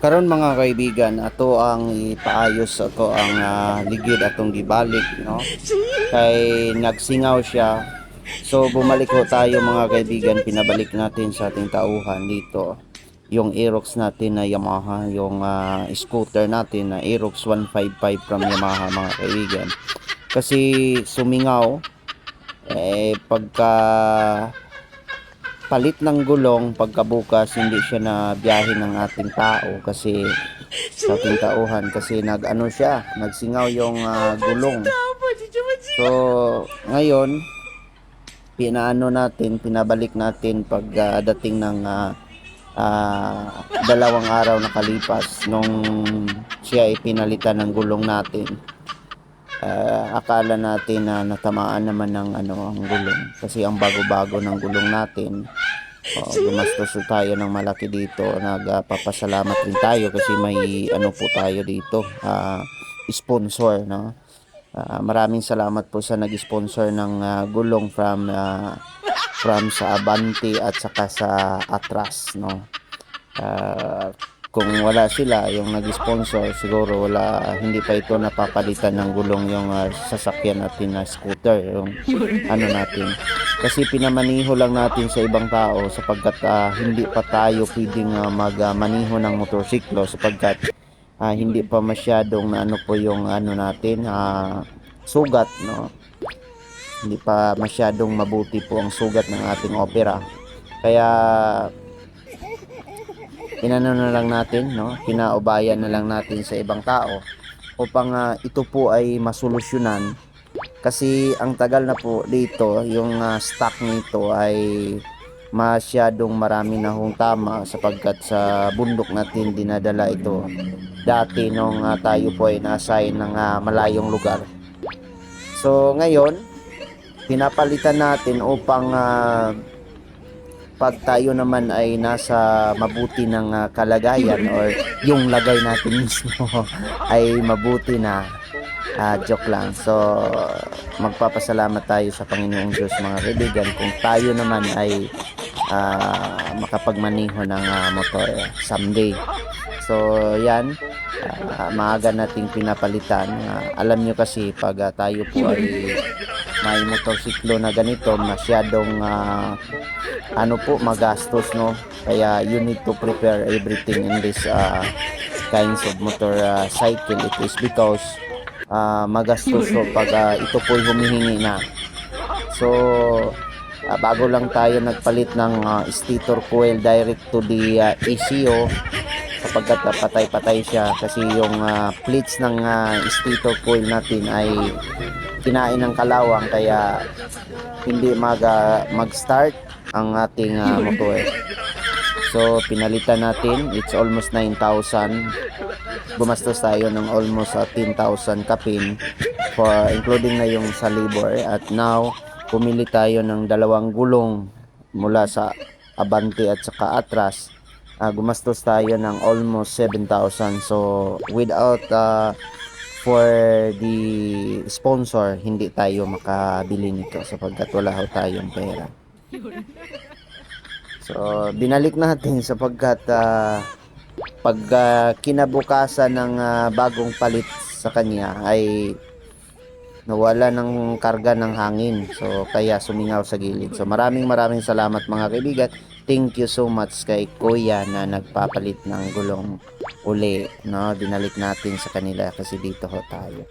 Karon mga kaibigan, ato ang ipaayos ato ang ah, ligid atong gibalik, no? Kay nagsingaw siya. So bumalik ho tayo mga kaibigan, pinabalik natin sa ating tauhan dito. Yung Aerox natin na Yamaha, yung ah, scooter natin na Aerox 155 from Yamaha mga kaibigan. Kasi sumingaw eh pagka palit ng gulong pagkabukas hindi siya na biyahe ng ating tao kasi sa ating tauhan kasi nag-ano siya nagsingaw yung ah, gulong. so ngayon pinaano natin pinabalik natin pag ah, dating ng ah, ah, dalawang araw nakalipas nung siya ay pinalitan ng gulong natin Ah, akala natin na natamaan naman ng ano ang gulong. Kasi ang bago-bago ng gulong natin oh, gumastos tayo ng malaki dito. Nagpapasalamat rin tayo kasi may ano po tayo dito ah, sponsor no? Ah, maraming salamat po sa nag-sponsor ng ah, gulong from ah, from sa Abante at saka sa Atras no? Ah, kung wala sila yung nag-sponsor siguro wala hindi pa ito napapalitan ng gulong yung ah, sasakyan natin na scooter yung ano natin. Kasi pinamaniho lang natin sa ibang tao sapagkat ah, hindi pa tayo pwedeng ah, magmaniho ng motorsiklo sapagkat ah, hindi pa masyadong ano po yung ano natin ah, sugat no? Hindi pa masyadong mabuti po ang sugat ng ating opera. Kaya inano na lang natin, no? Kinaubayan na lang natin sa ibang tao upang ah, ito po ay masolusyonan. Kasi ang tagal na po dito yung ah, stock nito ay masyadong marami na hong tama sapagkat sa bundok natin dinadala ito. Dati nung ah, tayo po ay na-assign ng ah, malayong lugar. So ngayon pinapalitan natin upang ah, pag tayo naman ay nasa mabuti ng ah, kalagayan or yung lagay natin mismo ay mabuti na. Ah, joke lang. So magpapasalamat tayo sa Panginoong Diyos mga kaibigan kung tayo naman ay ah, makapagmaniho ng ah, motor someday. So yan. Ah, maaga nating pinapalitan. Ah, alam nyo kasi pag ah, tayo po ay may motorsiklo na ganito masyadong ah, ano po magastos no? Kaya you need to prepare everything in this uh, kinds of motor uh, cycle. It is because uh, magastos so pag uh, ito po humihingi na. So uh, bago lang tayo nagpalit ng uh, stator coil direct to the uh, ECO uh, patay-patay siya kasi yung uh, plates ng uh, stator coil natin ay kinain ng kalawang kaya hindi mag uh, mag-start ang ating uh, motor. So pinalitan natin, it's almost 9,000. Gumastos tayo ng almost uh, 10,000 kapin for including na yung sa labor at now pumili tayo ng dalawang gulong mula sa Abante at saka Atras. Ah, gumastos tayo ng almost 7,000. So without uh, for the sponsor, hindi tayo makabili nito sapagkat wala ho tayong pera. So, binalik natin sapagkat ah, pag ah, kinabukasan ng ah, bagong palit sa kanya ay nawala ng karga ng hangin. So, kaya sumingaw sa gilid. So, maraming maraming salamat mga kaibigan. Thank you so much kay Kuya na nagpapalit ng gulong uli. No? Dinalik natin sa kanila kasi dito ho tayo.